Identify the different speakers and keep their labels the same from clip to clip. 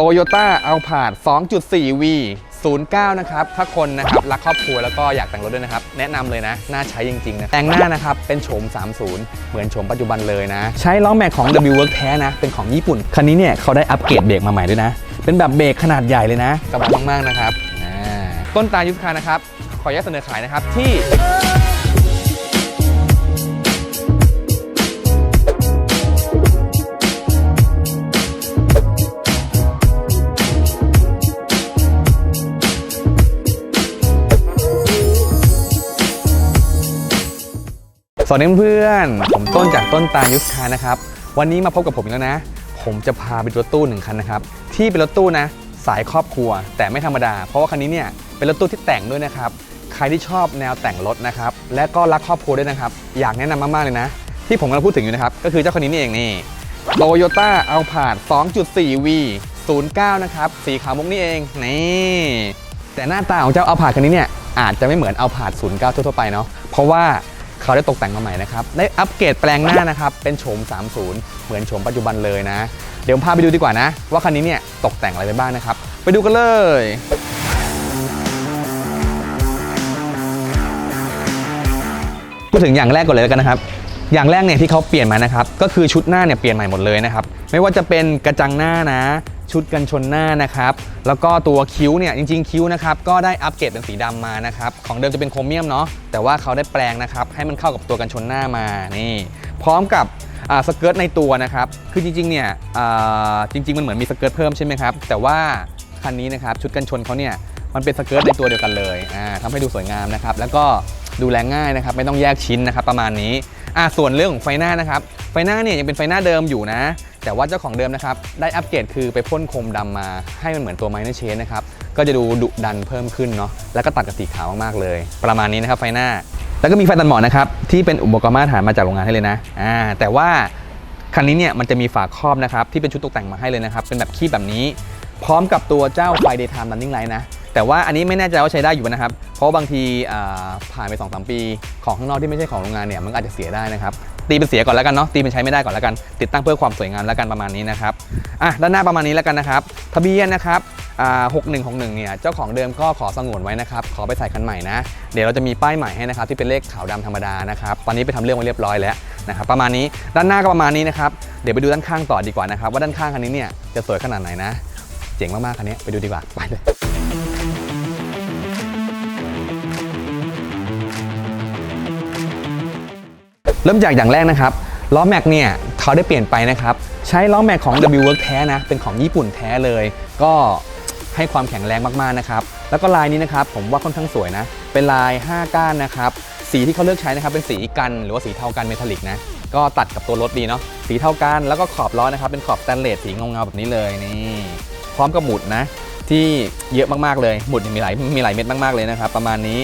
Speaker 1: โตโยต้าเอาผาด 2.4V 09 นะครับ ถ้าคนนะครับ รักครอบครัวแล้วก็อยากแต่งรถด้วยนะครับ แนะนำเลยนะ น่าใช้จริง ๆ นะ แต่งหน้านะครับ เป็นโฉม 30 เหมือนโฉมปัจจุบันเลยนะ ใช้ล้อแม็กของ W Work แท้นะ เป็นของญี่ปุ่น คันนี้เนี่ยเขาได้อัปเกรดเบรกมาใหม่ด้วยนะ เป็นแบบเบรกขนาดใหญ่เลยนะกระบะมากๆนะครับต้นตาลยุทธคานะครับ ขออนุญาตเสนอขายนะครับที่ สวัสดีเพื่อนผมต้นจากต้นตาลยุทธคานะครับ วันนี้มาพบกับผมอีกแล้วนะ ผมจะพาไปรถตู้หนึ่งคันนะครับ ที่เป็นรถตู้นะ สายครอบครัว แต่ไม่ธรรมดา เพราะว่าคันนี้เนี่ยเป็นรถตู้ที่แต่งด้วยนะครับ ใครที่ชอบแนวแต่งรถนะครับ และก็รักครอบครัวด้วยนะครับ อยากแนะนำมากๆเลยนะ ที่ผมกำลังพูดถึงอยู่นะครับ ก็คือเจ้าคันนี้นี่เองนี่โตโยต้าเอาผาด 2.4V 09 นะครับ สีขาวมุกนี่เอง นี่ แต่หน้าตาของเจ้าเอาผาดคันนี้เนี่ยอาจจะไม่เหมือนเอาผาด09 ทั่วๆไปเนาะ เพราะว่า เขาได้ตกแต่งมาใหม่นะครับ ได้อัปเกรดแปลงหน้านะครับ เป็นโฉม 30 เหมือนโฉมปัจจุบันเลยนะ เดี๋ยวพาไปดูดีกว่านะ ว่าคันนี้เนี่ยตกแต่งอะไรไปบ้างนะครับ ไปดูกันเลยพูดถึงอย่างแรกก่อนเลยแล้วกันนะครับอย่างแรกเนี่ยที่เขาเปลี่ยนมานะครับก็คือชุดหน้าเนี่ยเปลี่ยนใหม่หมดเลยนะครับไม่ว่าจะเป็นกระจังหน้านะ ชุดกันชนหน้านะครับ แล้วก็ตัวคิ้วเนี่ยจริงๆคิ้วนะครับก็ได้อัปเกรดเป็นสีดำมานะครับ ของเดิมจะเป็นโครเมียมเนาะแต่ว่าเขาได้แปลงนะครับให้มันเข้ากับตัวกันชนหน้ามานี่ พร้อมกับสเกิร์ตในตัวนะครับ คือจริงๆเนี่ยจริง ๆ มันเหมือนมีสเกิร์ตเพิ่มใช่ไหมครับ แต่ว่าคันนี้นะครับชุดกันชนเขาเนี่ยมันเป็นสเกิร์ตในตัวเดียวกันเลยอ่าทำให้ดูสวยงามนะครับ แล้วก็ดูแลง่ายนะครับ ไม่ต้องแยกชิ้นนะครับ ประมาณนี้ส่วนเรื่องของไฟหน้านะครับ หน้าเนี่ยยังเป็นไฟหน้าเดิมอยู่นะ แต่ว่าเจ้าของเดิมนะครับได้อัปเกรดคือไปพ่นโคมดำมาให้มันเหมือนตัวไมเนอร์เชนนะครับก็จะดูดุดันเพิ่มขึ้นเนาะแล้วก็ตัดกับสีขาวมากๆเลย ประมาณนี้นะครับไฟหน้า แล้วก็มีไฟตัดหมอกนะครับที่เป็นอุปกรณ์มาตรฐานมาจากโรงงานให้เลยนะอ่าแต่ว่าคันนี้เนี่ยมันจะมีฝาครอบนะครับที่เป็นชุดตกแต่งมาให้เลยนะครับเป็นแบบคีบแบบนี้ พร้อมกับตัวเจ้าไฟ daytime running light นะแต่ว่าอันนี้ไม่แน่ใจว่าใช้ได้อยู่นะครับ เพราะบางทีอ่าผ่านไป2อสปี ของข้างนอกที่ไม่ใช่ของโรงงานเนี่ยมันอาจจะเสียได้นะครับ ตีเป็นเสียก่อนแล้วกันเนาะตีเป็นใช้ไม่ได้ก่อนแล้วกัน ติดตั้งเพื่อความสวยงามแล้วกันประมาณนี้นะครับอะด้านหน้าประมาณนี้แล้วกันนะครับ ทะเบียนนะครับอ่า6161เนี่ยเจ้าของเดิมก็ขอสงวนไว้นะครับขอไปใส่คันใหม่นะ เดี๋ยวเราจะมีป้ายใหม่ให้นะครับที่เป็นเลขขาวดำธรรมดานะครับตอนนี้ไปทำเรื่องไว้เรียบร้อยแล้วนะครับประมาณนี้ด้านหน้าก็ประมาณนี้นะครับเดี๋ยวไปดูด้านข้างต่อดีกว่านะครับว่าด้านข้างคันนี้เนี่ยจะสวยขนาดไหนนะ เจ๋งมากๆคันนี้ไปดูดีกว่าไปเลย เริ่มจากอย่างแรกนะครับล้อแม็กเนี่ยเขาได้เปลี่ยนไปนะครับ ใช้ล้อแม็กของ W Work แท้นะ เป็นของญี่ปุ่นแท้เลย ก็ให้ความแข็งแรงมากๆนะครับ แล้วก็ลายนี้นะครับ ผมว่าค่อนข้างสวยนะ เป็นลาย 5 ก้านนะครับ สีที่เขาเลือกใช้นะครับ เป็นสีกันหรือว่าสีเทากันเมทัลลิกนะ ก็ตัดกับตัวรถดีเนาะสีเทากันแล้วก็ขอบล้อนะครับ เป็นขอบสแตนเลสสีเงาๆแบบนี้เลยนี่พร้อมกับหมุดนะ ที่เยอะมากๆเลยหมุดมีหลายมีหลายเม็ดมากๆเลยนะครับ ประมาณนี้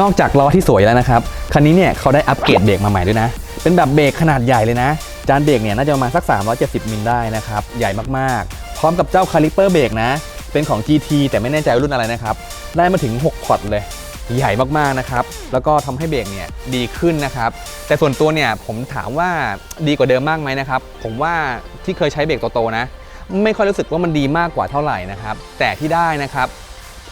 Speaker 1: นอกจากล้อที่สวยแล้วนะครับคันนี้เนี่ยเขาได้อัปเกรดเบรกมาใหม่ด้วยนะ เป็นแบบเบรกขนาดใหญ่เลยนะ จานเบรกเนี่ยน่าจะประมาณสัก 370 มิลได้นะครับ ใหญ่มากๆ พร้อมกับเจ้าคาลิเปอร์เบรกนะ เป็นของ GT แต่ไม่แน่ใจรุ่นอะไรนะครับ ได้มาถึง 6 พอร์ตเลย ใหญ่มากๆนะครับ แล้วก็ทำให้เบรกเนี่ยดีขึ้นนะครับ แต่ส่วนตัวเนี่ยผมถามว่าดีกว่าเดิมมากไหมนะครับ ผมว่าที่เคยใช้เบรกโตๆนะ ไม่ค่อยรู้สึกว่ามันดีมากกว่าเท่าไหร่นะครับ แต่ที่ได้นะครับ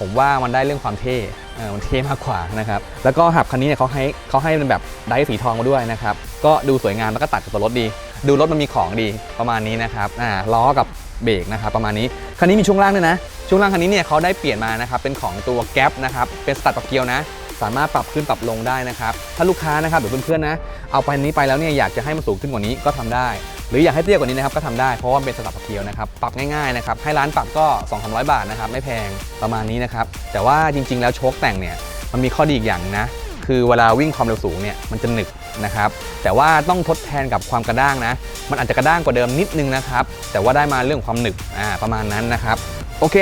Speaker 1: ผมว่ามันได้เรื่องความเท่เออมันเท่มากกว่านะครับ แล้วก็หับคันนี้เนี่ยเขาให้เขาให้เป็นแบบไดร์สีทองมาด้วยนะครับ ก็ดูสวยงามแล้วก็ตัดกับตัวรถดี ดูรถมันมีของดีประมาณนี้นะครับอ่าล้อกับเบรกนะครับประมาณนี้ คันนี้มีช่วงล่างด้วยนะ ช่วงล่างคันนี้เนี่ยเขาได้เปลี่ยนมานะครับ เป็นของตัวแก๊ปนะครับ เป็นสตัดปักเกียวนะ สามารถปรับขึ้นปรับลงได้นะครับ ถ้าลูกค้านะครับหรือเพื่อนๆนะ เอาไปนี้ไปแล้วเนี่ยอยากจะให้มันสูงขึ้นกว่านี้ก็ทำได้ หรืออยากให้เตี้ยกว่านี้นะครับก็ทำได้เพราะว่าเป็นสตับปักเกียวนะครับปรับง่ายๆนะครับให้ร้านปรับก็ 2 3 0 0 บาทนะครับไม่แพงประมาณนี้นะครับแต่ว่าจริง ๆ แล้วโชคแต่งเนี่ยมันมีข้อดีอีกอย่างนะคือเวลาวิ่งความเร็วสูงเนี่ยมันจะหนึบนะครับแต่ว่าต้องทดแทนกับความกระด้างนะ มันอาจจะกระด้างกว่าเดิมนิดนึงนะครับแต่ว่าได้มาเรื่องของความหนึบอ่าประมาณนั้นนะครับโอเค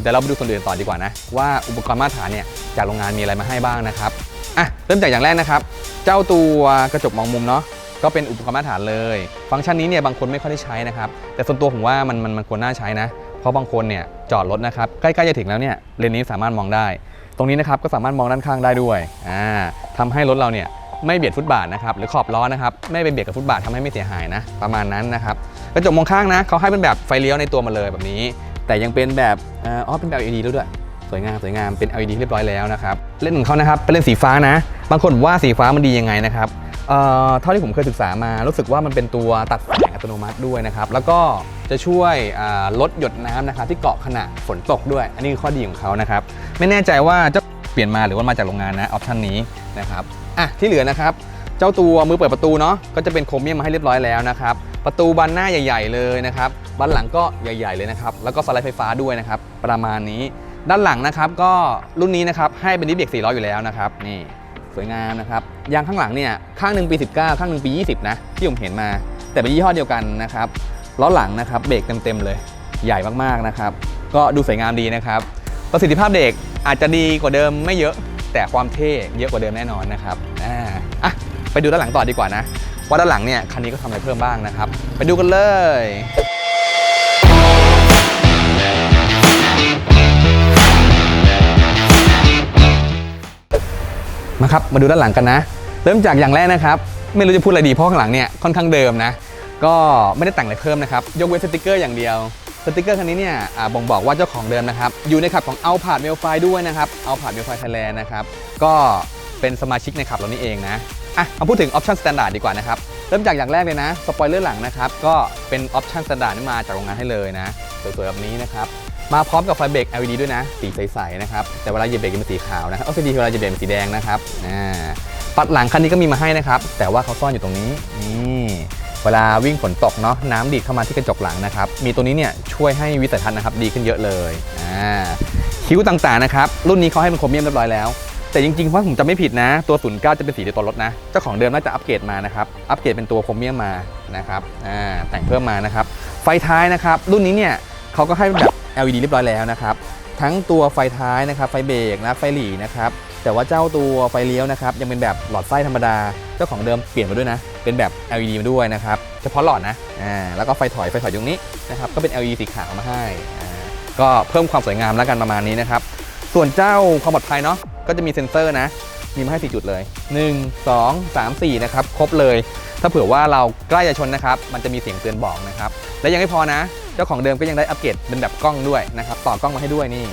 Speaker 1: เดี๋ยวเราไปดูส่วนอื่นต่อดีกว่านะว่าอุปกรณ์มาตรฐานเนี่ยจากโรงงานมีอะไรมาให้บ้างนะครับอะเริ่มจากอย่างแรกนะครับ เจ้าตัวกระจกมองมุมเนาะ ก็เป็นอุปกรณ์มาตรฐานเลย ฟังก์ชันนี้เนี่ยบางคนไม่ค่อยได้ใช้นะครับ แต่ส่วนตัวผมว่ามันมันมันควรน่าใช้นะ เพราะบางคนเนี่ยจอดรถนะครับ ใกล้ๆจะถึงแล้วเนี่ยเลนนี้สามารถมองได้ ตรงนี้นะครับก็สามารถมองด้านข้างได้ด้วยอ่าทำให้รถเราเนี่ยไม่เบียดฟุตบาทนะครับหรือขอบล้อนะครับไม่ไปเบียดกับฟุตบาททำให้ไม่เสียหายนะ ประมาณนั้นนะครับกระจกมองข้างนะเขาให้เป็นแบบไฟเลี้ยวในตัวมาเลยแบบนี้ แต่ยังเป็นแบบเอ่ออ๋อเป็นแบบ LED แล้วด้วยสวยงามสวยงามเป็น LED เรียบร้อยแล้วนะครับเล่นของเขานะครับเป็นเล่นสีฟ้านะ บางคนว่าสีฟ้ามันดียังไงนะครับ เท่าที่ผมเคยศึกษามารู้สึกว่ามันเป็นตัวตัดแสงอัตโนมัติด้วยนะครับ แล้วก็จะช่วยลดหยดน้ำนะครับที่เกาะขณะฝนตกด้วย อันนี้คือข้อดีของเขานะครับ ไม่แน่ใจว่าจะเปลี่ยนมาหรือว่ามาจากโรงงานนะออปชันนี้นะครับอะที่เหลือนะครับ เจ้าตัวมือเปิดประตูเนาะก็จะเป็นโครเมียมมาให้เรียบร้อยแล้วนะครับ ประตูบานหน้าใหญ่ ๆ เลยนะครับบานหลังก็ใหญ่ ๆ เลยนะครับ แล้วก็สไลด์ไฟฟ้าด้วยนะครับ ประมาณนี้ ด้านหลังนะครับก็รุ่นนี้นะครับให้เป็นดิสเบรก4ล้ออยู่แล้วนะครับนี่ สวยงามนะครับยางข้างหลังเนี่ยข้างหนึ่งปี 19 ข้างหนึ่งปี 20 นะที่ผมเห็นมา แต่เป็นยี่ห้อเดียวกันนะครับล้อหลังนะครับเบรกเต็มๆเลย ใหญ่มากๆนะครับ ก็ดูสวยงามดีนะครับ ประสิทธิภาพเด็กอาจจะดีกว่าเดิมไม่เยอะ แต่ความเท่เยอะกว่าเดิมแน่นอนนะครับอ่าอะไปดูด้านหลังต่อดีกว่านะ ว่าด้านหลังเนี่ยคันนี้ก็ทำอะไรเพิ่มบ้างนะครับ ไปดูกันเลย มาครับมาดูด้านหลังกันนะ เริ่มจากอย่างแรกนะครับ ไม่รู้จะพูดอะไรดีเพราะข้างหลังเนี่ยค่อนข้างเดิมนะ ก็ไม่ได้แต่งอะไรเพิ่มนะครับ ยกเว้นสติกเกอร์อย่างเดียวสติกเกอร์คันนี้เนี่ยบ่งบอกว่าเจ้าของเดิมนะครับ อยู่ในขับของเอาผาดเมลไฟด้วยนะครับเอาผาดเมลไฟไทยแลนด์นะครับ ก็เป็นสมาชิกในขับเรานี่เองนะอะมาพูดถึงออปชั่นสแตนดาร์ดดีกว่านะครับ เริ่มจากอย่างแรกเลยนะ สปอยเลอร์หลังนะครับ ก็เป็นออปชั่นสแตนดาร์ดที่มาจากโรงงานให้เลยนะ สวยๆแบบนี้นะครับ มาพร้อมกับไฟเบรก LED ด้วยนะ สีใสๆนะครับ แต่เวลาเหยียบเบรกจะเป็นสีขาวนะครับ LCD เวลาเหยียบเบรกเป็นสีแดงนะครับอ่าปัดหลังคันนี้ก็มีมาให้นะครับ แต่ว่าเขาซ่อนอยู่ตรงนี้ นี่เวลาวิ่งฝนตกเนาะน้ำดีดเข้ามาที่กระจกหลังนะครับ มีตัวนี้เนี่ยช่วยให้วิสัยทัศน์นะครับดีขึ้นเยอะเลยอ่าคิ้วต่างๆนะครับ รุ่นนี้เขาให้เป็นโครเมียมเรียบร้อยแล้ว แต่จริงๆ เพราะผมจำไม่ผิดนะ ตัว 09 จะเป็นสีเดียวตัวรถนะ เจ้าของเดิมน่าจะอัปเกรดมานะครับ อัปเกรดเป็นตัวโครเมียมมานะครับอ่าแต่งเพิ่มมานะครับ ไฟท้ายนะครับ รุ่นนี้เนี่ยเขาก็ให้แบบ LED เรียบร้อยแล้วนะครับ ทั้งตัวไฟท้ายนะครับ ไฟเบรกนะไฟหลีนะครับ แต่ว่าเจ้าตัวไฟเลี้ยวนะครับ ยังเป็นแบบหลอดไฟธรรมดา เจ้าของเดิมเปลี่ยนมาด้วยนะ เป็นแบบ LED มาด้วยนะครับ เฉพาะหลอดนะ อ่า แล้วก็ไฟถอย ไฟถอยตรงนี้นะครับ ก็เป็น LED สีขาวมาให้ อ่า ก็เพิ่มความสวยงามแล้วกันประมาณนี้นะครับ ส่วนเจ้าความปลอดภัยเนาะ ก็จะมีเซ็นเซอร์นะ มีมาให้4จุดเลย 1 2 3 4 นะครับ ครบเลย ถ้าเผื่อว่าเราใกล้จะชนนะครับ มันจะมีเสียงเตือนบอกนะครับ และยังไม่พอนะ เจ้าของเดิมก็ยังได้อัปเกรดเป็นแบบกล้องด้วยนะครับต่อกล้องมาให้ด้วยนี่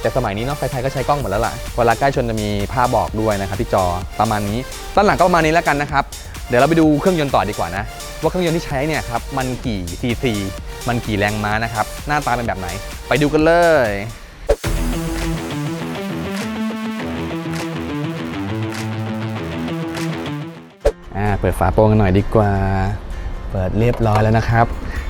Speaker 1: แต่สมัยนี้เนาะใครๆก็ใช้กล้องหมดแล้วล่ะเวลาใกล้ชนจะมีภาพบอกด้วยนะครับที่จอประมาณนี้ด้านหลังก็ประมาณนี้แล้วกันนะครับ เดี๋ยวเราไปดูเครื่องยนต์ต่อดีกว่านะว่าเครื่องยนต์ที่ใช้เนี่ยครับมันกี่ซีซีมันกี่แรงม้านะครับ หน้าตาเป็นแบบไหน ไปดูกันเลยอ่าเปิดฝาโปรงกันหน่อยดีกว่า เปิดเรียบร้อยแล้วนะครับ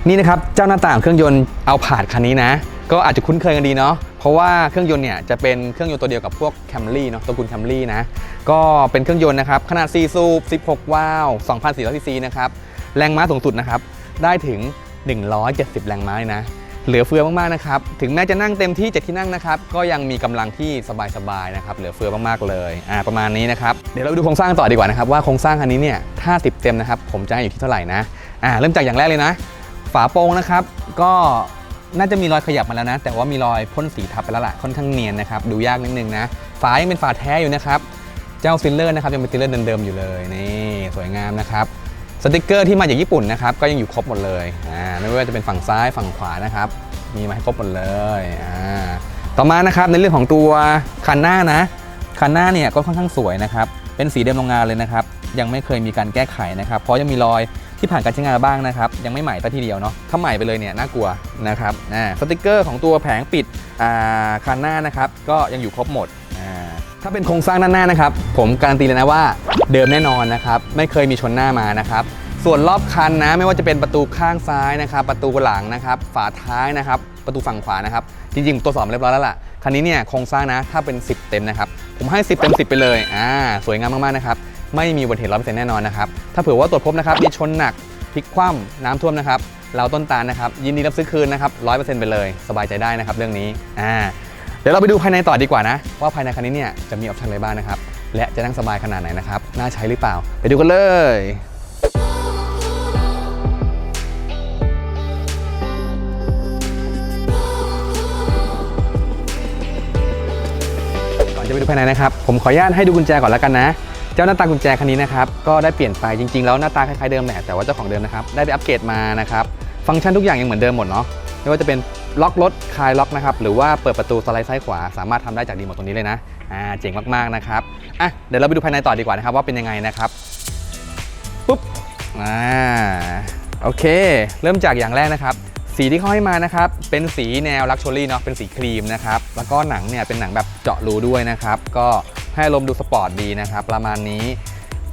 Speaker 1: นี่นะครับเจ้าหน้าต่างเครื่องยนต์เอาผาดคันนี้นะ ก็อาจจะคุ้นเคยกันดีเนาะเพราะว่าเครื่องยนต์เนี่ยจะเป็นเครื่องยนต์ตัวเดียวกับพวก Camry เนาะตัวคุณ Camry นะก็เป็นเครื่องยนต์นะครับขนาด 4 สูบ 16 วาล์ว2,400ซีซีนะครับแรงม้าสูงสุดนะครับได้ถึง 170 แรงม้านะเหลือเฟือมากๆนะครับถึงแม้จะนั่งเต็มที่7ที่นั่งนะครับก็ยังมีกำลังที่สบายๆนะครับเหลือเฟือมากๆเลยอ่าประมาณนี้นะครับเดี๋ยวเราดูโครงสร้างต่อดีกว่านะครับว่าโครงสร้างคันนี้เนี่ยถ้า10เต็มนะครับผมจะให้อยู่ที่เท่าไหร่นะ อ่าเริ่มจากอย่างแรกเลยนะ ฝาโปรงนะครับ ก็น่าจะมีรอยขยับมาแล้วนะ แต่ว่ามีรอยพ่นสีทับไปแล้วล่ะค่อนข้างเนียนนะครับ ดูยากนิดนึงนะ ฝายังเป็นฝาแท้อยู่นะครับ เจ้าฟิลเลอร์นะครับยังเป็นฟิลเลอร์เดิมๆอยู่เลยนี่สวยงามนะครับสติกเกอร์ที่มาจากญี่ปุ่นนะครับก็ยังอยู่ครบหมดเลยอ่าไม่ว่าจะเป็นฝั่งซ้ายฝั่งขวานะครับ มีมาให้ครบหมดเลยอ่าต่อมานะครับในเรื่องของตัวคันหน้านะคันหน้าเนี่ยก็ค่อนข้างสวยนะครับเป็นสีเดิมโรงงานเลยนะครับ ยังไม่เคยมีการแก้ไขนะครับ เพราะยังมีรอย ที่ผ่านการใช้งานบ้างนะครับ ยังไม่ใหม่ซะทีเดียวเนาะถ้าใหม่ไปเลยเนี่ยน่ากลัวนะครับอ่าสติกเกอร์ของตัวแผงปิดอ่าคันหน้านะครับ ก็ยังอยู่ครบหมดอ่าถ้าเป็นโครงสร้างด้านหน้านะครับ ผมการันตีเลยนะว่าเดิมแน่นอนนะครับ ไม่เคยมีชนหน้ามานะครับ ส่วนรอบคันนะ ไม่ว่าจะเป็นประตูข้างซ้ายนะครับ ประตูหลังนะครับ ฝาท้ายนะครับ ประตูฝั่งขวานะครับ จริงๆตรวสอบเรียบร้อยแล้วล่ะ คันนี้เนี่ยโครงสร้างนะ ถ้าเป็น 10 เต็มนะครับ ผมให้ 10 เต็ม 10 ไปเลย อ่า สวยงามมากๆนะครับ ไม่มีอุบัติเหตุร้อยเปอร์เซ็นต์แน่นอนนะครับ ถ้าเผื่อว่าตรวจพบนะครับมีชนหนักพลิกคว่ำน้ำท่วมนะครับ เราต้นตาลนะครับ ยินดีรับซื้อคืนนะครับร้อยเปอร์เซ็นต์ไปเลย สบายใจได้นะครับเรื่องนี้อ่าเดี๋ยวเราไปดูภายในต่อดีกว่านะ ว่าภายในคันนี้เนี่ยจะมีออปชั่นอะไรบ้างนะครับ และจะนั่งสบายขนาดไหนนะครับน่าใช้หรือเปล่า ไปดูกันเลยก่อนจะไปดูภายในนะครับ ผมขออนุญาตให้ดูกุญแจก่อนแล้วกันนะ จ้าหน้าตากุญแจคันนี้นะครับก็ได้เปลี่ยนไปจริงๆแล้วหน้าตาคล้ายๆเดิมแหละแต่ว่าเจ้าของเดิมนะครับได้ไปอัปเกรดมานะครับฟังก์ชันทุกอย่างยังเหมือนเดิมหมดเนาะไม่ว่าจะเป็นล็อกรถคลายล็อกนะครับหรือว่าเปิดประตูสไลด์ซ้ายขวา สามารถทำได้จากรีโมทตรงนี้เลยนะอ่าเจ๋งมากๆนะครับอะเดี๋ยวเราไปดูภายในต่อดีกว่านะครับว่าเป็นยังไงนะครับปุ๊บอ่าโอเค เริ่มจากอย่างแรกนะครับ สีที่เขาให้มานะครับเป็นสีแนวลักชัวรี่เนาะเป็นสีครีมนะครับแล้วก็หนังเนี่ยเป็นหนังแบบเจาะรูด้วยนะครับก็ ให้ลมดูสปอร์ตดีนะครับ ประมาณนี้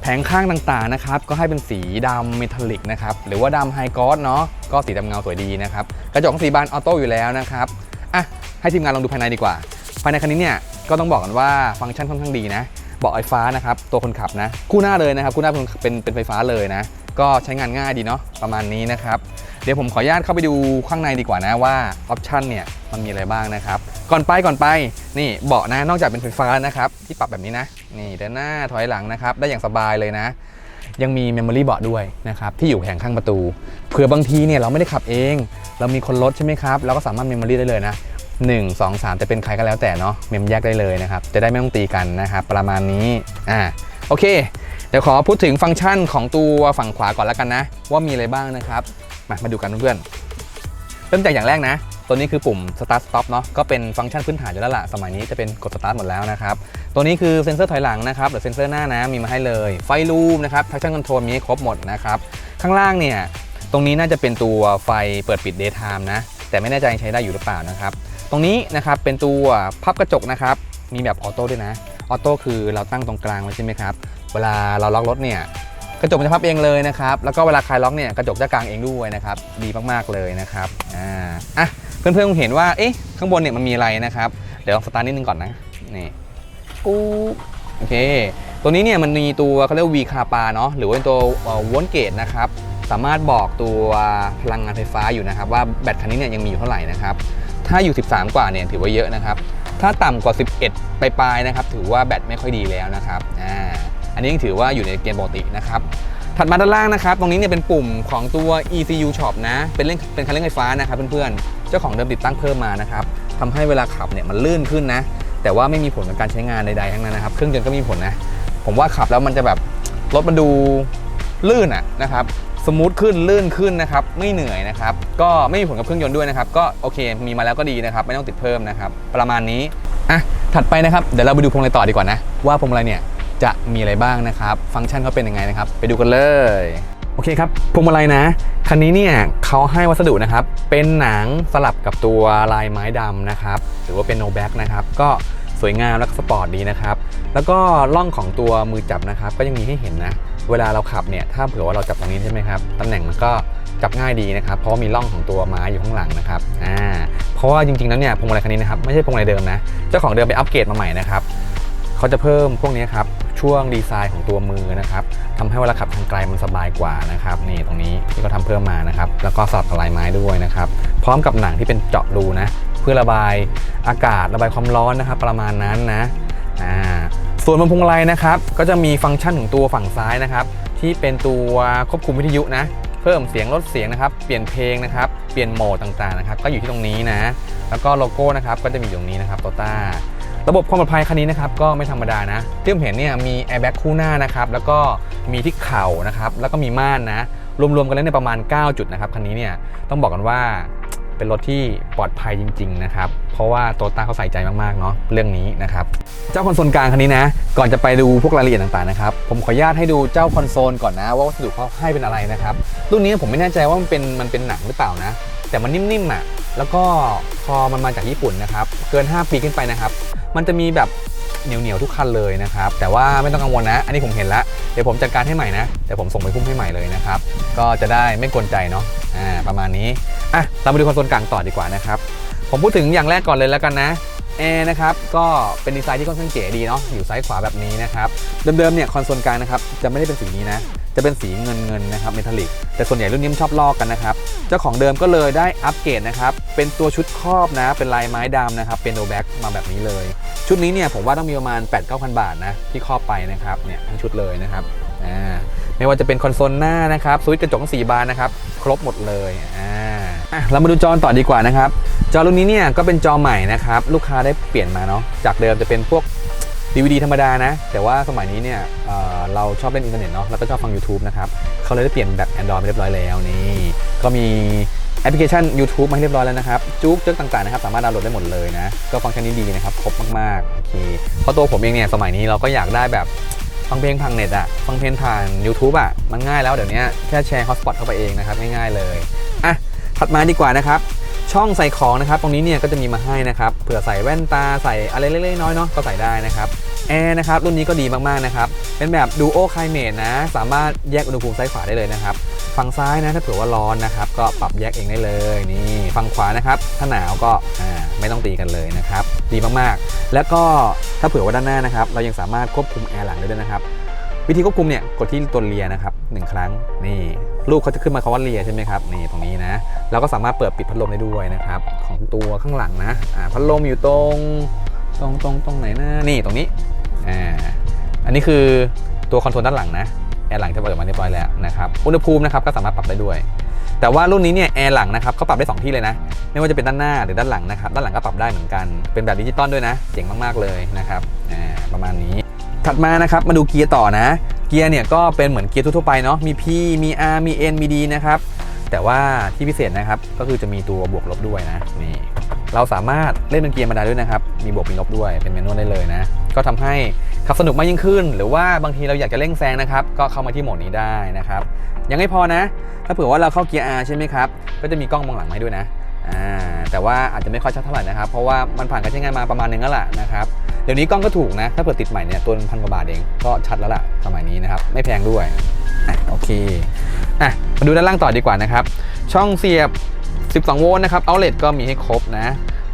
Speaker 1: แผงข้างต่างๆนะครับ ก็ให้เป็นสีดำเมทัลลิกนะครับ หรือว่าดำไฮกอสเนาะก็สีดำเงาสวยดีนะครับ กระจกสีบานออโต้อยู่แล้วนะครับอะให้ทีมงานลองดูภายในดีกว่า ภายในคันนี้เนี่ยก็ต้องบอกกันว่าฟังก์ชันค่อนข้างดีนะเบาะไฟฟ้านะครับตัวคนขับนะ คู่หน้าเลยนะครับ คู่หน้าเป็นเป็นไฟฟ้าเลยนะ ก็ใช้งานง่ายดีเนาะประมาณนี้นะครับ เดี๋ยวผมขออนุญาตเข้าไปดูข้างในดีกว่านะว่าออปชันเนี่ยมันมีอะไรบ้างนะครับ ก่อนไปก่อนไปนี่เบาะนะนอกจากเป็นไฟฟ้านะครับ ที่ปรับแบบนี้นะ นี่เดินหน้าถอยหลังนะครับ ได้อย่างสบายเลยนะ ยังมีเมมโมรี่เบาะด้วยนะครับที่อยู่แผงข้างประตูเผื่อบางทีเนี่ยเราไม่ได้ขับเอง เรามีคนรถใช่ไหมครับเราก็สามารถเมมโมรี่ได้เลยนะ1 2 3จะเป็นใครก็แล้วแต่เนาะเมมแยกได้เลยนะครับ จะได้ไม่ต้องตีกันนะครับ ประมาณนี้อ่าโอเค เดี๋ยวขอพูดถึงฟังก์ชันของตัวฝั่งขวาก่อนแล้วกันนะ ว่ามีอะไรบ้างนะครับ มามาดูกันเพื่อนเริ่มจากอย่างแรกนะ ตัวนี้คือปุ่ม start stop เนาะก็เป็นฟังก์ชันพื้นฐานอยู่แล้วล่ะ สมัยนี้จะเป็นกด start หมดแล้วนะครับ ตัวนี้คือเซ็นเซอร์ถอยหลังนะครับหรือเซ็นเซอร์หน้านะมีมาให้เลย ไฟลูมนะครับ traction control มีให้ครบหมดนะครับ ข้างล่างเนี่ย ตรงนี้น่าจะเป็นตัวไฟเปิดปิด daytime นะ แต่ไม่แน่ใจใช้ได้อยู่หรือเปล่านะครับ ตรงนี้นะครับเป็นตัวพับกระจกนะครับ มีแบบออโต้ด้วยนะ ออโต้คือเราตั้งตรงกลางไว้ใช่ไหมครับ เวลาเราล็อกรถเนี่ยกระจกมันจะพับเองเลยนะครับ แล้วก็เวลาคลายล็อกเนี่ยกระจกจะกางเองด้วยนะครับ ดีมากๆเลยนะครับ อ่า อะ เพื่อนๆคงเห็นว่า เอ๊ะ ข้างบนเนี่ยมันมีอะไรนะครับ เดี๋ยวลองสตาร์ทนิดนึงก่อนนะ นี่กูโอเค ตัวนี้เนี่ยมันมีตัวเขาเรียกวีคาปาเนาะ หรือว่าเป็นตัววอนเกตนะครับ สามารถบอกตัวพลังงานไฟฟ้าอยู่นะครับ ว่าแบตคันนี้เนี่ยยังมีอยู่เท่าไหร่นะครับ ถ้าอยู่ 13 กว่าเนี่ยถือว่าเยอะนะครับ ถ้าต่ำกว่า 11 ไปลายๆนะครับ ถือว่าแบตไม่ค่อยดีแล้วนะครับอ่าอันนี้ยังถือว่าอยู่ในเกณฑ์ปกตินะครับถัดมาด้านล่างนะครับ ตรงนี้เนี่ยเป็นปุ่มของตัว ECU Shop นะ เป็นเล่นเป็นคันเร่งไฟฟ้านะครับเพื่อนๆ เจ้าของเดิมติดตั้งเพิ่มมานะครับทำให้เวลาขับเนี่ยมันลื่นขึ้นนะ แต่ว่าไม่มีผลกับการใช้งานใดๆทั้งนั้นนะครับ เครื่องยนต์ก็มีผลนะ ผมว่าขับแล้วมันจะแบบรถมันดูลื่นอะนะครับ สมูทขึ้นลื่นขึ้นนะครับไม่เหนื่อยนะครับก็ไม่มีผลกับเครื่องยนต์ด้วยนะครับก็โอเคมีมาแล้วก็ดีนะครับไม่ต้องติดเพิ่มนะครับประมาณนี้อะถัดไปนะครับเดี๋ยวเราไปดูพวงมาลัยต่อดีกว่านะว่าพวงมาลัยเนี่ยจะมีอะไรบ้างนะครับ ฟังก์ชันเขาเป็นยังไงนะครับ ไปดูกันเลยโอเคครับพวงมาลัยนะคันนี้เนี่ยเขาให้วัสดุนะครับ เป็นหนังสลับกับตัวลายไม้ดำนะครับหรือว่าเป็นโนแบ็กนะครับก็สวยงามและก็สปอร์ตดีนะครับ แล้วก็ล่องของตัวมือจับนะครับ ก็ยังมีให้เห็นนะ เวลาเราขับเนี่ยถ้าเผื่อว่าเราจับตรงนี้ใช่ไหมครับตำแหน่งมันก็จับง่ายดีนะครับเพราะมีร่องของตัวไม้อยู่ข้างหลังนะครับอ่าเพราะว่าจริงๆแล้วเนี่ยพวงมาลัยคันนี้นะครับไม่ใช่พวงมาลัยเดิมนะเจ้าของเดิมไปอัปเกรดมาใหม่นะครับเขาจะเพิ่มพวกนี้ครับช่วงดีไซน์ของตัวมือนะครับทำให้เวลาขับทางไกลมันสบายกว่านะครับนี่ตรงนี้ที่เขาทำเพิ่มมานะครับแล้วก็สลับกับลายไม้ด้วยนะครับพร้อมกับหนังที่เป็นเจาะรูนะเพื่อระบายอากาศระบายความร้อนนะครับประมาณนั้นนะอ่า ส่วนบนพวงมาลัยนะครับก็จะมีฟังก์ชันของตัวฝั่งซ้ายนะครับที่เป็นตัวควบคุมวิทยุนะเพิ่มเสียงลดเสียงนะครับเปลี่ยนเพลงนะครับเปลี่ยนโหมดต่างๆนะครับก็อยู่ที่ตรงนี้นะแล้วก็โลโก้นะครับก็จะมีอยู่ตรงนี้นะครับโตต้าระบบความปลอดภัยคันนี้นะครับก็ไม่ธรรมดานะที่ผมเห็นเนี่ยมีแอร์แบ็กคู่หน้านะครับแล้วก็มีที่เข่านะครับแล้วก็มีม่านนะรวมๆกันแล้วเนี่ยประมาณ 9 จุดนะครับคันนี้เนี่ยต้องบอกกันว่า เป็นรถที่ปลอดภัยจริง ๆ นะครับ เพราะว่าโตต้าเขาใส่ใจมาก ๆ เนาะเรื่องนี้นะครับ เจ้าคอนโซลกลางคันนี้นะ ก่อนจะไปดูพวกรายละเอียดต่าง ๆ นะครับ ผมขออนุญาตให้ดูเจ้าคอนโซลก่อนนะ ว่าวัสดุเขาให้เป็นอะไรนะครับ รุ่นนี้ผมไม่แน่ใจว่ามันเป็นมันเป็นหนังหรือเปล่านะ แต่มันนิ่มๆอะแล้วก็พอมันมาจากญี่ปุ่นนะครับ เกิน 5 ปีขึ้นไปนะครับ มันจะมีแบบ เหนียวๆทุกคันเลยนะครับ แต่ว่าไม่ต้องกังวลนะ อันนี้ผมเห็นแล้วเดี๋ยวผมจัดการให้ใหม่นะเดี๋ยวผมส่งไปพุ่มให้ใหม่เลยนะครับ ก็จะได้ไม่กวนใจเนาะอ่าประมาณนี้อะเรามาดูคอนโซลกลางต่อดีกว่านะครับผมพูดถึงอย่างแรกก่อนเลยแล้วกันนะแอร์นะครับก็เป็นดีไซน์ที่ค่อนข้างเก๋ดีเนาะอยู่ซ้ายขวาแบบนี้นะครับเดิมๆเนี่ยคอนโซลกลางนะครับจะไม่ได้เป็นสีนี้นะ จะเป็นสีเงินเงินนะครับเมทัลลิกแต่ส่วนใหญ่รุ่นนี้มันชอบลอกกันนะครับ เจ้าของเดิมก็เลยได้อัปเกรดนะครับ เป็นตัวชุดครอบนะ เป็นลายไม้ดำนะครับเป็นโนแบ็กมาแบบนี้เลย ชุดนี้เนี่ยผมว่าต้องมีประมาณ 8 9 0 0 บาทนะ ที่ครอบไปนะครับเนี่ยทั้งชุดเลยนะครับอ่าไม่ว่าจะเป็นคอนโซลหน้านะครับสวิตช์กระจกทั้งสี่บานนะครับ ครบหมดเลยอ่าเรามาดูจอต่อดีกว่านะครับ จอรุ่นนี้เนี่ยก็เป็นจอใหม่นะครับ ลูกค้าได้เปลี่ยนมาเนาะจากเดิมจะเป็นพวก DVD ธรรมดานะ แต่ว่าสมัยนี้เนี่ยเเราชอบเล่นอินเทอร์เน็ตเนาะแล้วก็ชอบฟัง YouTube นะครับเขาเลยได้เปลี่ยนแบบ Android ไปเรียบร้อยแล้วนี่ ก็มีแอปพลิเคชัน YouTube มาให้เรียบร้อยแล้วนะครับจุ๊กเจ๊กต่างๆนะครับสามารถดาวน์โหลดได้หมดเลยนะ ก็ฟังก์ชันนี้ดีนะครับ ครบมากๆโอเคเพราะตัวผมเองเนี่ยสมัยนี้เราก็อยากได้แบบฟังเพลงทางเน็ตอะฟังเพลงผ่าน YouTube อะมันง่ายแล้วเดี๋ยวนี้แค่แชร์ฮอตสปอตเข้าไปเองนะครับง่ายๆเลยอะถัดมาดีกว่านะครับ ช่องใส่ของนะครับตรงนี้เนี่ยก็จะมีมาให้นะครับเผื่อใส่แว่นตาใส่อะไรเล็กๆน้อยๆเนาะก็ใส่ได้นะครับแอร์นะครับรุ่นนี้ก็ดีมากๆนะครับเป็นแบบ Duo Climate นะ สามารถแยกอุณหภูมิซ้ายขวาได้เลยนะครับฝั่งซ้ายนะถ้าเผื่อว่าร้อนนะครับ ก็ปรับแยกเองได้เลยนี่ฝั่งขวานะครับถ้าหนาวก็ไม่ต้องตีกันเลยนะครับ ดีมากๆ แล้วก็ถ้าเผื่อว่าด้านหน้านะครับ เรายังสามารถควบคุมแอร์หลังได้ด้วยนะครับ วิธีควบคุมเนี่ยกดที่ตัวเลียนะครับหนึ่งครั้งนี่ลูกเขาจะขึ้นมาคำว่าเลียใช่ไหมครับนี่ตรงนี้นะเราก็สามารถเปิดปิดพัดลมได้ด้วยนะครับของตัวข้างหลังนะพัดลมอยู่ตรงตรงตรงตรงไหนนะนี่ตรงนี้อ่าอันนี้คือตัวคอนโทรลด้านหลังนะแอร์หลังจะเปิดมาเรียบร้อยแล้วนะครับอุณหภูมินะครับก็สามารถปรับได้ด้วย แต่ว่ารุ่นนี้เนี่ยแอร์หลังนะครับเขาปรับได้ 2 ที่เลยนะ ไม่ว่าจะเป็นด้านหน้าหรือด้านหลังนะครับด้านหลังก็ปรับได้เหมือนกันเป็นแบบดิจิตอลด้วยนะเจ๋งมากๆเลยนะครับอ่าประมาณนี้ ถัดมานะครับมาดูเกียร์ต่อนะ เกียร์เนี่ยก็เป็นเหมือนเกียร์ทั่วไปเนาะมี P มี R มี N มี D นะครับแต่ว่าที่พิเศษนะครับก็คือจะมีตัวบวกลบด้วยนะนี่เราสามารถเล่นเป็นเกียร์ธรรมดาด้วยนะครับ มีบวกมีลบด้วยเป็นเมนูได้เลยนะ ก็ทำให้ขับสนุกมากยิ่งขึ้น หรือว่าบางทีเราอยากจะเร่งแซงนะครับ ก็เข้ามาที่โหมดนี้ได้นะครับ ยังไม่พอนะ ถ้าเผื่อว่าเราเข้าเกียร์ R ใช่ไหมครับ ก็จะมีกล้องมองหลังมาให้ด้วยนะ อ่า แต่ว่าอาจจะไม่ค่อยชัดเท่าไหร่นะครับ เพราะว่ามันผ่านการใช้งานมาประมาณนึงแล้วล่ะนะครับ ดี๋ยวนี้กล้องก็ถูกนะ ถ้าเปิดติดใหม่เนี่ยตัวพันกว่าบาทเองก็ชัดแล้วล่ะสมัยนี้นะครับ ไม่แพงด้วยอะโอเคอะมาดูด้านล่างต่อดีกว่านะครับ ช่องเสียบ 12 โวลต์นะครับเอาเลตก็มีให้ครบนะ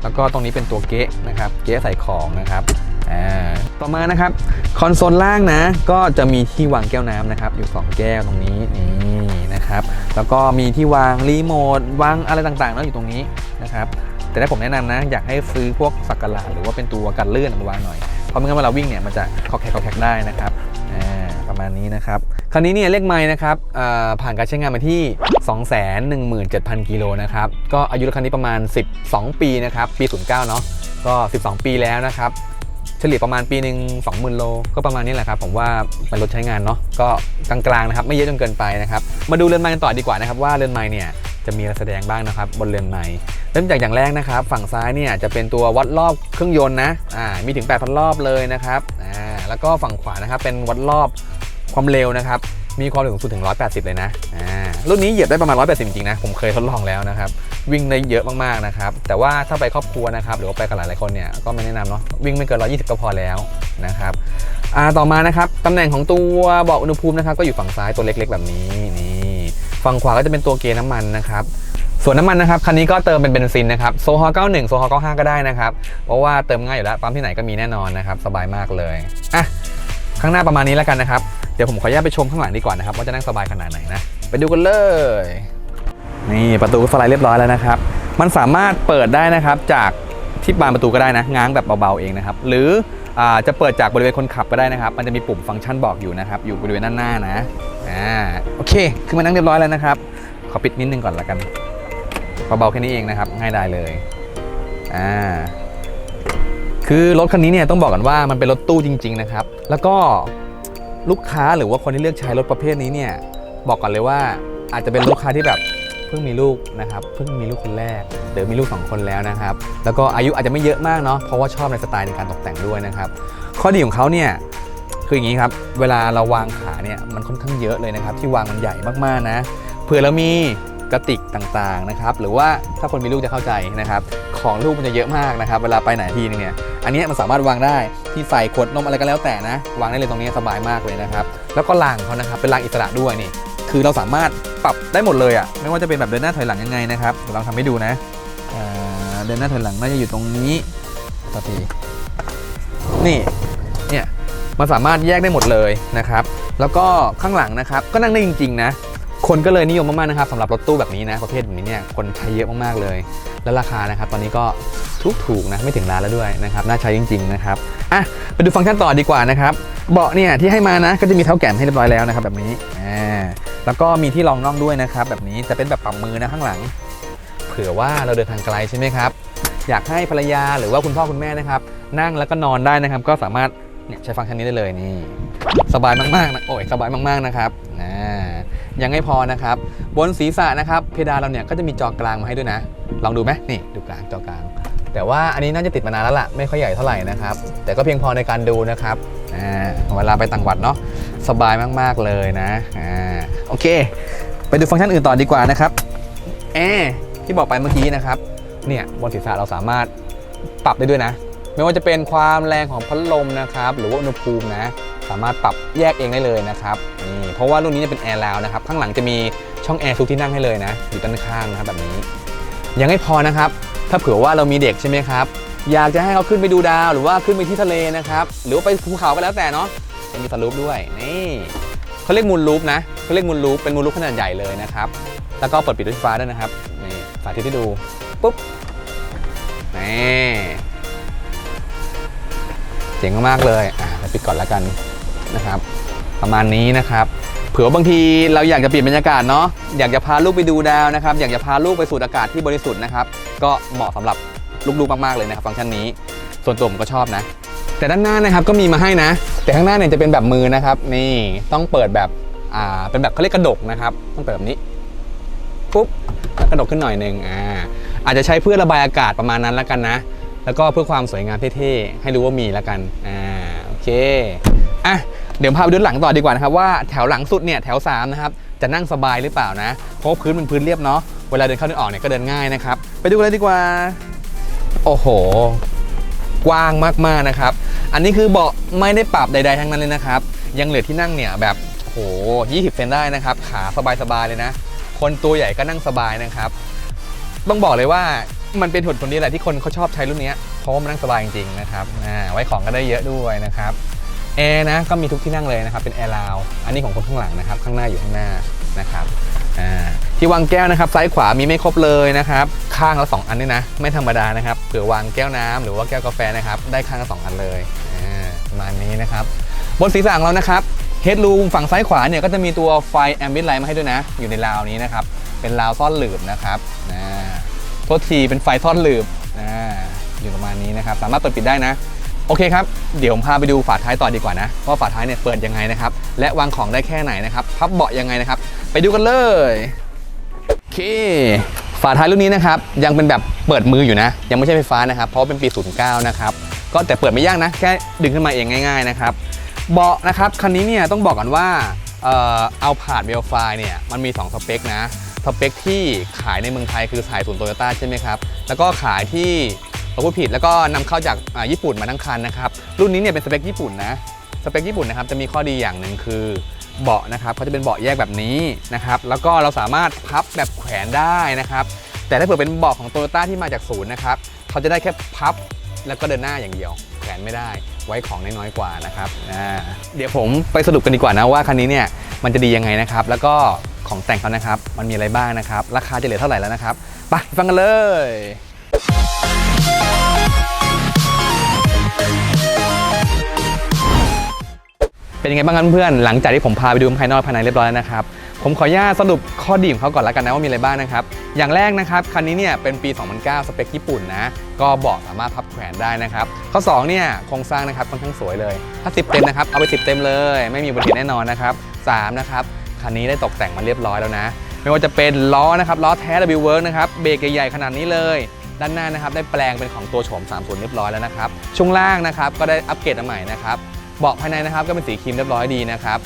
Speaker 1: แล้วก็ตรงนี้เป็นตัวเก๊ะนะครับ เก๊ะใส่ของนะครับต่อมานะครับคอนโซลล่างนะ ก็จะมีที่วางแก้วน้ำนะครับ อยู่ 2 แก้วตรงนี้นี่นะครับ แล้วก็มีที่วางรีโมทวางอะไรต่างๆเนาะอยู่ตรงนี้นะครับ แต่ถ้าผมแนะนำนะ อยากให้ซื้อพวกสักกะหลาดหรือว่าเป็นตัวกันเลื่อนมาวางหน่อย เพราะไม่งั้นเวลาวิ่งเนี่ยมันจะคอกแคกคอกแคกได้นะครับประมาณนี้นะครับ คราวนี้เนี่ยเลขไม้นะครับผ่านการใช้งานมาที่ 217,000 กิโลนะครับ ก็อายุรถคันนี้ประมาณ 12 ปีนะครับ ปี 09 เนาะก็ 12 ปีแล้วนะครับ ฉลี่ยประมาณปีหนึ่ง20,000 โล ก็ประมาณนี้แหละครับ ผมว่าเป็นรถใช้งานเนาะก็กลางๆนะครับไม่เยอะจนเกินไปนะครับมาดูเรือนไม้กันต่อดีกว่านะครับว่าเรือนไม้เนี่ยจะมีอะไรแสดงบ้างนะครับบนเรือนไม้เริ่มจากอย่างแรกนะครับ ฝั่งซ้ายเนี่ยจะเป็นตัววัดรอบเครื่องยนต์นะอ่ามีถึง 8,000 รอบเลยนะครับอ่าแล้วก็ฝั่งขวานะครับเป็นวัดรอบความเร็วนะครับมีความเร็วสูงสุดถึง 180 เลยนะอ่ารุ่นนี้เหยียบได้ประมาณ 180 จริงๆนะผมเคยทดลองแล้วนะครับ วิ่งได้เยอะมากๆนะครับ แต่ว่าถ้าไปครอบครัวนะครับ หรือว่าไปกับหลายๆคนเนี่ยก็ไม่แนะนำเนาะวิ่งไม่เกิน 120 ก็พอแล้วนะครับต่อมานะครับตำแหน่งของตัวบอกอุณหภูมินะครับ ก็อยู่ฝั่งซ้ายตัวเล็กๆ แบบนี้นี่ฝั่งขวาก็จะเป็นตัวเกียร์น้ำมันนะครับส่วนน้ำมันนะครับคันนี้ก็เติมเป็นเบนซินนะครับโซฮอล์91 โซฮอล์95 ก็ได้นะครับ เพราะว่าเติมง่ายอยู่แล้วปั๊มที่ไหนก็มีแน่นอนนะครับ สบายมากเลยอะข้างหน้าประมาณนี้แล้วกันนะครับ เดี๋ยวผมขออนุญาตไปชมข้างหลังดีกว่านะครับ ว่าจะนั่งสบายขนาดไหนนะ ไปดูกันเลย นี่ประตูก็สไลด์เรียบร้อยแล้วนะครับ มันสามารถเปิดได้นะครับจากที่บานประตูก็ได้นะง้างแบบเบาๆเองนะครับ หรืออจะเปิดจากบริเวณคนขับก็ได้นะครับ มันจะมีปุ่มฟังก์ชันบอกอยู่นะครับ อยู่บริเวณด้านหน้านะอ่าโอเค คือมานั่งเรียบร้อยแล้วนะครับ ขอปิดนิดนึงก่อนละกันเบาๆแค่นี้เองนะครับ ง่ายได้เลยอ่าคือรถคันนี้เนี่ยต้องบอกกันว่ามันเป็นรถตู้จริง ๆนะครับ แล้วก็ลูกค้าหรือว่าคนที่เลือกใช้รถประเภทนี้เนี่ยบอกก่อนเลยว่าอาจจะเป็นลูกค้าที่แบบ พิ่งมีลูกนะครับเพิ่งมีลูกคนแรกหรือมีลูกสองคนแล้วนะครับ แล้วก็อายุอาจจะไม่เยอะมากเนาะเพราะว่าชอบในสไตล์ในการตกแต่งด้วยนะครับ ข้อดีของเขาเนี่ยคืออย่างนี้ครับ เวลาเราวางขาเนี่ยมันค่อนข้างเยอะเลยนะครับ ที่วางมันใหญ่มากๆนะเผื่อเรามีกระติกต่างๆนะครับ หรือว่าถ้าคนมีลูกจะเข้าใจนะครับ ของลูกมันจะเยอะมากนะครับ เวลาไปไหนทีนึงเนี่ยอันนี้มันสามารถวางได้ที่ใส่ขวดนมอะไรก็แล้วแต่นะ วางได้เลยตรงนี้สบายมากเลยนะครับ แล้วก็รางเขานะครับเป็นรางอิสระด้วยนี่ คือเราสามารถปรับได้หมดเลยอะ่ะไม่ว่าจะเป็นแบบเดินหน้าถอยหลังยังไงนะครับเดี๋ยวเราทำให้ดูนะเดินหน้าถอยหลังน่าจะอยู่ตรงนี้ต่อทีนี่เนี่ยมันสามารถแยกได้หมดเลยนะครับ แล้วก็ข้างหลังนะครับ ก็นั่งได้จริง ๆ นะ คนก็เลยนิยมมากๆนะครับสำหรับรถตู้แบบนี้นะประเภทแบบนี้เนี่ยคนใช้เยอะมากๆเลย แล้วราคานะครับตอนนี้ก็ถูกถูกนะไม่ถึงล้านแล้วด้วยนะครับน่าใช้จริง ๆนะครับอะไปดูฟังก์ชันต่อดีกว่านะครับเบาะเนี่ยที่ให้มานะก็จะมีเท้าแก่นให้เรียบร้อยแล้วนะครับแบบนี้อ่าแล้วก็มีที่รองน่องด้วยนะครับแบบนี้จะเป็นแบบปรับมือนะข้างหลัง เผื่อว่าเราเดินทางไกลใช่ไหมครับอยากให้ภรรยาหรือว่าคุณพ่อคุณแม่นะครับ นั่งแล้วก็นอนได้นะครับ ก็สามารถเนี่ยใช้ฟังก์ชันนี้ได้เลยนี่ สบายมากๆนะโอ้ยสบายมากๆนะครับ ยังไม่พอนะครับ บนศีรษะนะครับ เพดานเราเนี่ยก็จะมีจอกลางมาให้ด้วยนะ ลองดูไหมนี่ดูกลางจอกลาง แต่ว่าอันนี้น่าจะติดมานานแล้วล่ะไม่ค่อยใหญ่เท่าไหร่นะครับ แต่ก็เพียงพอในการดูนะครับเวลาไปต่างจังหวัดเนาะสบายมากๆเลยนะอ่าโอเค ไปดูฟังก์ชันอื่นต่อดีกว่านะครับแอที่บอกไปเมื่อกี้นะครับเนี่ยบนศีรษะเราสามารถปรับได้ด้วยนะ ไม่ว่าจะเป็นความแรงของพัดลมนะครับ หรือว่าอุณหภูมินะ สามารถปรับแยกเองได้เลยนะครับ เพราะว่ารุ่นนี้จะเป็นแอร์แล้วนะครับ ข้างหลังจะมีช่องแอร์ทุกที่นั่งให้เลยนะ อยู่ด้านข้างนะครับแบบนี้ ยังไม่พอนะครับ ถ้าเผื่อว่าเรามีเด็กใช่ไหมครับ อยากจะให้เขาขึ้นไปดูดาว หรือว่าขึ้นไปที่ทะเลนะครับ หรือว่าไปภูเขาก็แล้วแต่เนาะจะมีสลูปด้วย นี่เขาเรียกมูลลูปนะเขาเรียกมูลลูปเป็นมูลลูปขนาดใหญ่เลยนะครับ แล้วก็เปิดปิดด้วยไฟฟ้าด้วยนะครับ นี่สาธิตให้ดู ปุ๊บ นี่เจ๋งมากเลย อะเราปิดก่อนแล้วกันนะครับ ประมาณนี้นะครับ เผื่อบางทีเราอยากจะเปลี่ยนบรรยากาศเนาะอยากจะพาลูกไปดูดาวนะครับอยากจะพาลูกไปสูดอากาศที่บริสุทธิ์นะครับก็เหมาะสำหรับลูกๆมากๆเลยนะครับฟังก์ชันนี้ ส่วนตัวผมก็ชอบนะ แต่ด้านหน้านะครับก็มีมาให้นะ แต่ข้างหน้าเนี่ยจะเป็นแบบมือนะครับ นี่ต้องเปิดแบบอ่าเป็นแบบเขาเรียกกระดกนะครับ ต้องเปิดแบบนี้ปุ๊บแล้วกระดกขึ้นหน่อยหนึ่งอ่าอาจจะใช้เพื่อระบายอากาศประมาณนั้นแล้วกันนะ แล้วก็เพื่อความสวยงามเท่ๆให้รู้ว่ามีแล้วกันอ่าโอเคอะ เดี๋ยวพาไปดูหลังต่อดีกว่านะครับว่าแถวหลังสุดเนี่ยแถว3นะครับจะนั่งสบายหรือเปล่านะเพราะพื้นเป็นพื้นเรียบเนาะเวลาเดินเข้าเดินออกเนี่ยก็เดินง่ายนะครับไปดูกันเลยดีกว่า โอ้โห กว้างมากๆนะครับ อันนี้คือเบาะไม่ได้ปรับใด ๆ ทั้งนั้นเลยนะครับ ยังเหลือที่นั่งเนี่ยแบบโอ้โห20 เซนได้นะครับ ขาสบายๆเลยนะ คนตัวใหญ่ก็นั่งสบายนะครับ ต้องบอกเลยว่ามันเป็นผลผลนี้แหละที่คนเขาชอบใช้รุ่นเนี้ยเพราะว่ามันนั่งสบายจริงๆนะครับอ่าไว้ของก็ได้เยอะด้วยนะครับ แอร์นะก็มีทุกที่นั่งเลยนะครับเป็นแอร์ลาวอันนี้ของคนข้างหลังนะครับ ข้างหน้าอยู่ข้างหน้านะครับที่วางแก้วนะครับซ้ายขวามีไม่ครบเลยนะครับข้างละสองอันนี่นะ ไม่ธรรมดานะครับเผื่อวางแก้วน้ำหรือว่าแก้วกาแฟนะครับได้ข้างละสองอันเลยประมาณนี้นะครับบนศีรษะของเรานะครับเฮดรูมฝั่งซ้ายขวาเนี่ยก็จะมีตัวไฟแอมบิ t ไลท์มาให้ด้วยนะ อยู่ในราวนี้นะครับเป็นราวซ่อนหลืบนะครับโทษทีเป็นไฟซ่อนหลืบอยู่ประมาณนี้นะครับสามารถเปิดปิดได้นะ โอเคครับ เดี๋ยวผมพาไปดูฝาท้ายต่อดีกว่านะว่าฝาท้ายเนี่ยเปิดยังไงนะครับ และวางของได้แค่ไหนนะครับพับเบาะยังไงนะครับ ไปดูกันเลยโอเค ฝาท้ายรุ่นนี้นะครับยังเป็นแบบเปิดมืออยู่นะ ยังไม่ใช่ไฟฟ้านะครับ เพราะเป็นปี 09 นะครับก็แต่เปิดไม่ยากนะ แค่ดึงขึ้นมาเองง่าย ๆนะครับ เบาะนะครับคันนี้เนี่ยต้องบอกก่อนว่าเอ่อเอาผาดเบลไฟเนี่ยมันมี 2 สเปคนะสเปคที่ขายในเมืองไทยคือสายศูนย์โตโยต้าใช่ไหมครับ แล้วก็ขายที่ เราพูดผิดแล้วก็นำเข้าจากญี่ปุ่นมาทั้งคันนะครับ รุ่นนี้เนี่ยเป็นสเปคญี่ปุ่นนะสเปคญี่ปุ่นนะครับจะมีข้อดีอย่างหนึ่งคือเบาะนะครับเขาจะเป็นเบาะแยกแบบนี้นะครับแล้วก็เราสามารถพับแบบแขวนได้นะครับแต่ถ้าเผื่อเป็นเบาะของโตโยต้าที่มาจากศูนย์นะครับเขาจะได้แค่พับแล้วก็เดินหน้าอย่างเดียวแขวนไม่ได้ไว้ของน้อยๆกว่านะครับเดี๋ยวผมไปสรุปกันดีกว่านะว่าคันนี้เนี่ยมันจะดียังไงนะครับแล้วก็ของแต่งเขานะครับมันมีอะไรบ้างนะครับ ราคาจะเหลือเท่าไหร่แล้วนะครับไปฟังกันเลย เป็นยังไงบ้างครับเพื่อนหลังจากที่ผมพาไปดูภายนอกภายในเรียบร้อยแล้วนะครับ ผมขออนุญาตสรุปข้อดีของเขาก่อนแล้วกันนะว่ามีอะไรบ้างนะครับ อย่างแรกนะครับคันนี้เนี่ยเป็นปี 2009 สเปคญี่ปุ่นนะ ก็เบาะสามารถพับแขวนได้นะครับ ข้อ 2 เนี่ยโครงสร้างนะครับค่อนข้างสวยเลย ถ้า 10 เต็มนะครับ เอาไป 10 เต็มเลย ไม่มีอุบัติเหตุแน่นอนนะครับ 3 นะครับ คันนี้ได้ตกแต่งมาเรียบร้อยแล้วนะ ไม่ว่าจะเป็นล้อนะครับล้อแท้ W Work นะครับเบรกใหญ่ๆขนาดนี้เลย ด้านหน้านะครับได้แปลงเป็นของตัวโฉม3ส่วนเรียบร้อยแล้วนะครับ ช่วงล่างนะครับก็ได้อัปเกรดมาใหม่นะครับ เบาะภายในนะครับก็เป็นสีครีมเรียบร้อยดีนะครับ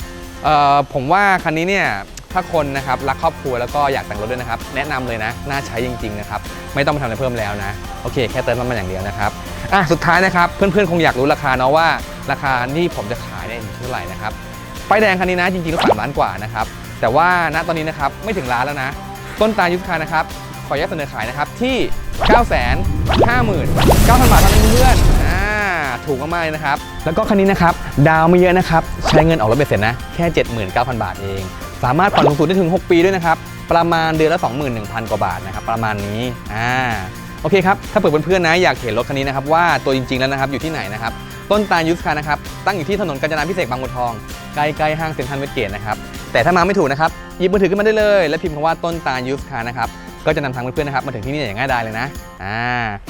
Speaker 1: ผมว่าคันนี้เนี่ยถ้าคนนะครับรักครอบครัวแล้วก็อยากแต่งรถด้วยนะครับ แนะนำเลยนะ น่าใช้จริงๆนะครับไม่ต้องไปทำอะไรเพิ่มแล้วนะ โอเค แค่เติมน้ำมันอย่างเดียวนะครับอะสุดท้ายนะครับ เพื่อนๆ คงอยากรู้ราคาเนาะว่า ราคาที่ผมจะขายเนี่ยอยู่เท่าไหร่นะครับป้ายแดงคันนี้นะจริงๆก็สามล้านกว่านะครับแต่ว่าณตอนนี้นะครับไม่ถึงล้านแล้วนะ ต้นตาลยุทธคานะครับ ขออนุญาตเสนอขายนะครับที่ 9 5 9 0 0 0 บาทเท่านั้นเพื่อนอ่าถูกมากๆเลยนะครับ แล้วก็คันนี้นะครับ ดาวไม่เยอะนะครับ ใช้เงินออกรถเบ็ดเสร็จนะ แค่ 79,000 บาทเอง สามารถผ่อนสูงสุดได้ถึง 6 ปีด้วยนะครับ ประมาณเดือนละ 21,000 กว่าบาทนะครับ ประมาณนี้อ่าโอเคครับ ถ้าเปิดเพื่อนๆนะ อยากเห็นรถคันนี้นะครับว่าตัวจริงๆแล้วนะครับอยู่ที่ไหนนะครับ ต้นตาลยุทธคานะครับ ตั้งอยู่ที่ถนนกาญจนาพิเศษบางบัวทอง ใกล้ๆห้างเซ็นทรัลเวสเกตนะครับ แต่ถ้ามาไม่ถูกนะครับ หยิบมือถือขึ้นมาได้เลย และพิมพ์คำว่าต้นตาลยูสคาร์นะครับ ก็จะนำทางเพื่อนๆนะครับมาถึงที่นี่อย่างง่ายดายเลยนะอ่า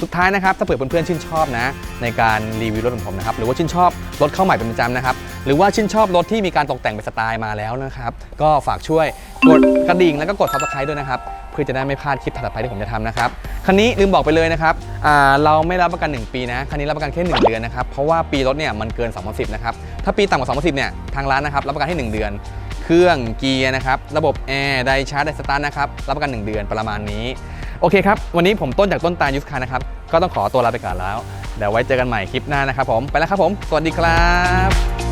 Speaker 1: สุดท้ายนะครับถ้าเผื่อเพื่อนๆชื่นชอบนะ ในการรีวิวรถของผมนะครับหรือว่าชื่นชอบรถเข้าใหม่เป็นประจำนะครับหรือว่าชื่นชอบรถที่มีการตกแต่งเป็นสไตล์มาแล้วนะครับก็ฝากช่วยกดกระดิ่งแล้วก็กด subscribe ด้วยนะครับเพื่อจะได้ไม่พลาดคลิปถัดไปที่ผมจะทำนะครับคันนี้ลืมบอกไปเลยนะครับอ่าเราไม่รับประกัน 1 ปีนะคันนี้รับประกันแค่ 1 เดือนนะครับเพราะว่าปีรถเนี่ยมันเกิน 2010 นะครับถ้าปีต่ำกว่า 2010 เนี่ยทางร้านนะครับรับประกันให้ 1 เดือน เครื่องเกียร์นะครับ ระบบแอร์ไดชาร์จไดสตาร์ทนะครับ รับประกัน 1 เดือนประมาณนี้ โอเคครับ วันนี้ผมต้นจากต้นตาลยุสคานะครับ ก็ต้องขอตัวลาไปก่อนแล้ว เดี๋ยวไว้เจอกันใหม่คลิปหน้านะครับผม ไปแล้วครับผม สวัสดีครับ